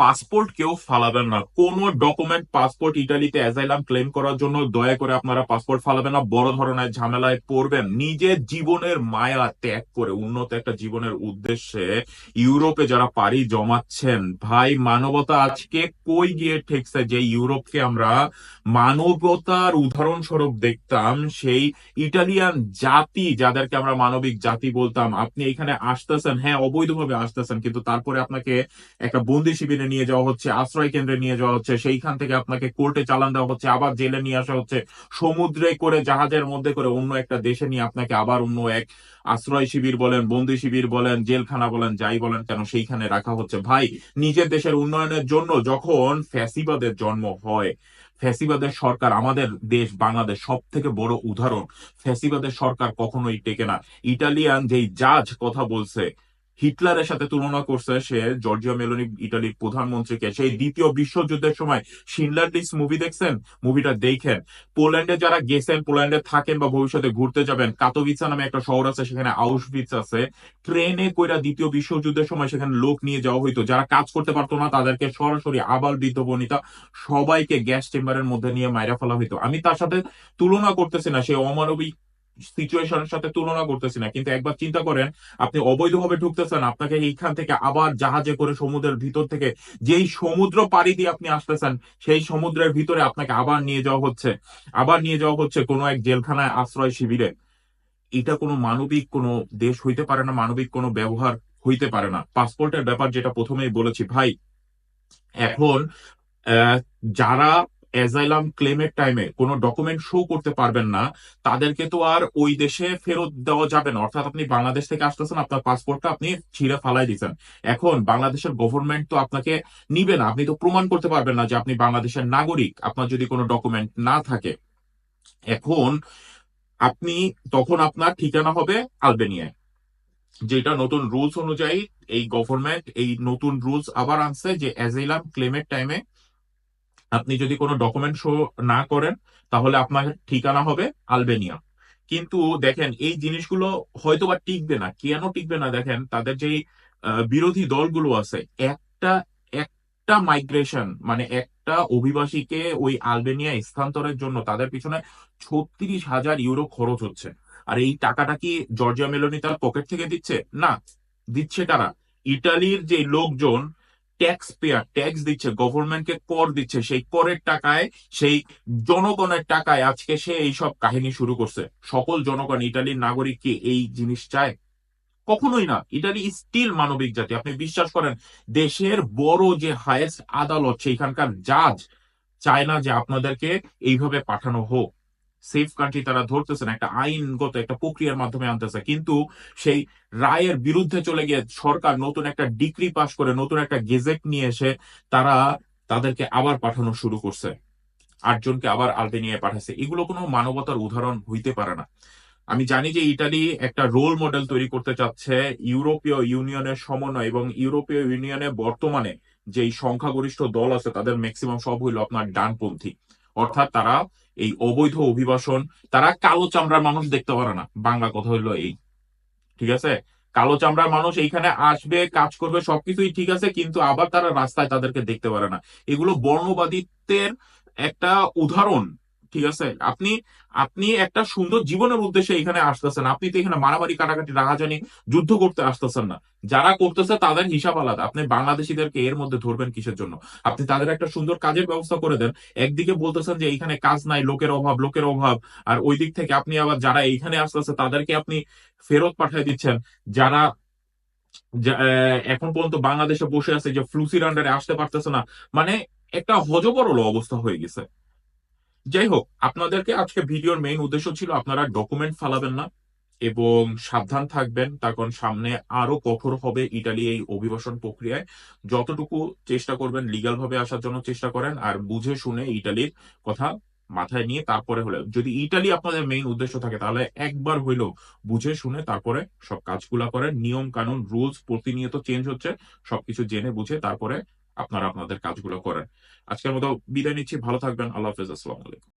Passport কেউ ফালাবেন না। কোনো ডকুমেন্ট পাসপোর্ট ইটালিতে অ্যাজাইলাম ক্লেম করার জন্য দয়া করে আপনারা পাসপোর্ট ফালাবেন না। বড় ধরনের ঝামেলায় পড়বেন। নিজের জীবনের মায়া ত্যাগ করে উন্নত একটা জীবনের উদ্দেশ্যে ইউরোপে যারা পাড়ি জমাচ্ছেন, ভাই মানবতা আজকে কই গিয়ে ঠেকছে যে ইউরোপকে আমরা মানবতার উদাহরণস্বরূপ দেখতাম? সেই ইটালিয়ান জাতি যাদেরকে আমরা মানবিক জাতি বলতাম, আপনি এখানে আসতেছেন হ্যাঁ অবৈধভাবে আসতেছেন, কিন্তু তারপরে আপনাকে একটা বন্দি শিবিরে নিয়ে যাওয়া হচ্ছে, আশ্রয় কেন্দ্রে নিয়ে যাওয়া হচ্ছে, সেইখান থেকে আপনাকে কোর্টে চালান দেওয়া হচ্ছে, আবার জেলে নিয়ে আসা হচ্ছে, সমুদ্রে করে, জাহাজের মধ্যে করে অন্য একটা দেশে নিয়ে আপনাকে আবার অন্য এক আশ্রয় শিবির বলেন, বন্দি শিবির বলেন, জেলখানা বলেন, যাই বলেন কেন সেইখানে রাখা হচ্ছে। ভাই, নিজের দেশের উন্নয়নের জন্য যখন ফ্যাসিবাদের জন্ম হয়, ফ্যাসিবাদের সরকার আমাদের দেশ বাংলাদেশ সব থেকে বড় উদাহরণ। ফ্যাসিবাদের সরকার কখনোই টেকে না। ইটালিয়ান যেই জাজ কথা বলছে হিটলারের সাথে তুলনা করছে সে জর্জিয়া মেলোনি, ইটালির প্রধানমন্ত্রীকে। সেই দ্বিতীয় বিশ্বযুদ্ধের সময় শিনলার লিস্ট মুভি দেখছেন? মুভিটা দেখেন। পোল্যান্ডে যারা গেছেন, পোল্যান্ডে থাকেন বা ভবিষ্যতে ঘুরতে যাবেন কাতোভিসা নামে একটা শহর আছে, সেখানে আউসভিটস আছে। ট্রেনে কইরা দ্বিতীয় বিশ্বযুদ্ধের সময় সেখানে লোক নিয়ে যাওয়া হইতো। যারা কাজ করতে পারতো না, তাদেরকে সরাসরি আবাল বৃদ্ধ বনিতা সবাইকে গ্যাস চেম্বারের মধ্যে নিয়ে মাইরা ফেলা হইতো। আমি তার সাথে তুলনা করতেছি না। সেই অমানবিক সিচুয়েশনের সাথে তুলনা করতেছি না। কিন্তু একবার চিন্তা করেন, আপনি অবৈধভাবে ঢুকতেছেন, আপনাকে এইখান থেকে আবার জাহাজে করে সমুদ্রের ভিতর থেকে যেই সমুদ্র পাড়ি দিয়ে আপনি আসতেছেন, সেই সমুদ্রের ভিতরে আপনাকে আবার নিয়ে যাওয়া হচ্ছে। আবার নিয়ে যাওয়া হচ্ছে কোনো এক জেলখানায় আশ্রয় শিবিরে। এটা কোনো মানবিক, কোনো দেশ হইতে পারে না, মানবিক কোনো ব্যবহার হইতে পারে না। পাসপোর্টের ব্যাপার যেটা প্রথমেই বলেছি, ভাই, এখন যারা অ্যাজাইলাম ক্লেমের টাইমে কোনো ডকুমেন্ট শো করতে পারবেন না, তাদেরকে তো আর ওই দেশে ফেরত দেওয়া যাবে না। অর্থাৎ আপনি বাংলাদেশ থেকে আসতেছেন, আপনার পাসপোর্টটা আপনি ছিঁড়ে ফালাই দিচ্ছেন এখন বাংলাদেশের গভর্নমেন্ট তো আপনাকে নিবে না। আপনি তো প্রমাণ করতে পারবেন না যে আপনি বাংলাদেশের নাগরিক, আপনার যদি কোনো ডকুমেন্ট না থাকে। এখন আপনি, তখন আপনার ঠিকানা হবে আলবেনিয়ায়। যেটা নতুন রুলস অনুযায়ী এই গভর্নমেন্ট এই নতুন রুলস আবার আনছে যে অ্যাজাইলাম ক্লেমের টাইমে আপনি যদি কোনো ডকুমেন্ট শো না করেন তাহলে আপনার ঠিকানা হবে আলবেনিয়া। কিন্তু দেখেন এই জিনিসগুলো হয়তো বা টিকবে না। কেন টিকবে না দেখেন তাদের আহ, বিরোধী দলগুলো আছে একটা একটা মাইগ্রেশন মানে একটা অভিবাসীকে ওই আলবেনিয়া স্থানান্তরের জন্য তাদের পিছনে ছত্রিশ হাজার ইউরো খরচ হচ্ছে। আর এই টাকাটা কি জর্জিয়া মেলোনি তার পকেট থেকে দিচ্ছে? না দিচ্ছে কারা? ইটালির যে লোকজন ট্যাক্স পেয়ার ট্যাক্স দিচ্ছে গভর্নমেন্টকে কর দিচ্ছে, সেই করের টাকায়, সেই জনগণের টাকায় আজকে সে এইসব কাহিনী শুরু করছে। সকল জনগণ, ইটালির নাগরিক কি এই জিনিস চায়? কখনোই না। ইটালি স্টিল মানবিক জাতি। আপনি বিশ্বাস করেন, দেশের বড় যে হায়েস্ট আদালত, সেইখানকার জাজ চায় না যে আপনাদেরকে এইভাবে পাঠানো হোক। সেফ কান্ট্রি তারা ধরতেছেন একটা আইনগত একটা প্রক্রিয়ার মাধ্যমে আনতেছে। কিন্তু সেই রায়ের বিরুদ্ধে চলে গিয়ে সরকার নতুন একটা ডিগ্রি পাশ করে, নতুন একটা গেজেট নিয়ে এসে তারা তাদেরকে আবার পাঠানো শুরু করছে। আটজনকে আবার আলবেনিয়ায় পাঠাচ্ছে। এগুলো কোনো মানবতার উদাহরণ হইতে পারে না। আমি জানি যে ইটালি একটা রোল মডেল তৈরি করতে চাচ্ছে ইউরোপীয় ইউনিয়নের সমন্বয় এবং ইউরোপীয় ইউনিয়নে বর্তমানে যেই সংখ্যাগরিষ্ঠ দল আছে, তাদের ম্যাক্সিমাম সব হইল আপনার ডানপন্থী। অর্থাৎ তারা এই অবৈধ অভিবাসন, তারা কালো চামড়ার মানুষ দেখতে পারে না। বাংলা কথা হইল এই। ঠিক আছে? কালো চামড়ার মানুষ এইখানে আসবে, কাজ করবে, সবকিছুই ঠিক আছে, কিন্তু আবার তারা রাস্তায় তাদেরকে দেখতে পারে না। এগুলো বর্ণবাদিত্বের একটা উদাহরণ। ঠিক আছে? আপনি আপনি একটা সুন্দর জীবনের উদ্দেশ্যে এখানে আসতেছেন। আপনি তো এখানে মারামারি কাটাকাটি রাহাজানি যুদ্ধ করতে আসতেছেন না। যারা করতেছে তাদের হিসাব আলাদা। আপনি বাংলাদেশিদেরকে এর মধ্যে ধরবেন কিসের জন্য? আপনি তাদের একটা সুন্দর কাজের ব্যবস্থা করে দেন। একদিকে বলতেছেন যে এখানে কাজ নাই, লোকের অভাব লোকের অভাব। আর ওই দিক থেকে আপনি আবার যারা এইখানে আসতেছে তাদেরকে আপনি ফেরত পাঠিয়ে দিচ্ছেন। যারা এখন পর্যন্ত বাংলাদেশে বসে আছে যে ফ্লুসির আন্ডারে আসতে পারতেছে না। মানে একটা হজবরল অবস্থা হয়ে গেছে। যাই হোক আপনাদেরকে আজকে ভিডিওর মেইন উদ্দেশ্য ছিল আপনারা ডকুমেন্ট ফালাবেন না এবং সাবধান থাকবেন, তার কারণ সামনে আরও কঠোর হবে ইটালি এই অভিবাসন প্রক্রিয়ায়। যতটুকু চেষ্টা করবেন লিগাল ভাবে আসার জন্য চেষ্টা করেন, আর বুঝে শুনে ইটালির কথা মাথায় নিয়ে তারপরে হলে যদি ইটালি আপনাদের মেইন উদ্দেশ্য থাকে, তাহলে একবার হইলেও বুঝে শুনে তারপরে সব কাজগুলা করেন। নিয়ম কানুন রুলস প্রতিনিয়ত চেঞ্জ হচ্ছে, সবকিছু জেনে বুঝে তারপরে আপনারা আপনাদের কাজগুলো করেন। আজকের মতো বিদায় নিচ্ছি। ভালো থাকবেন। আল্লাহ হাফেজ। আসসালামু আলাইকুম।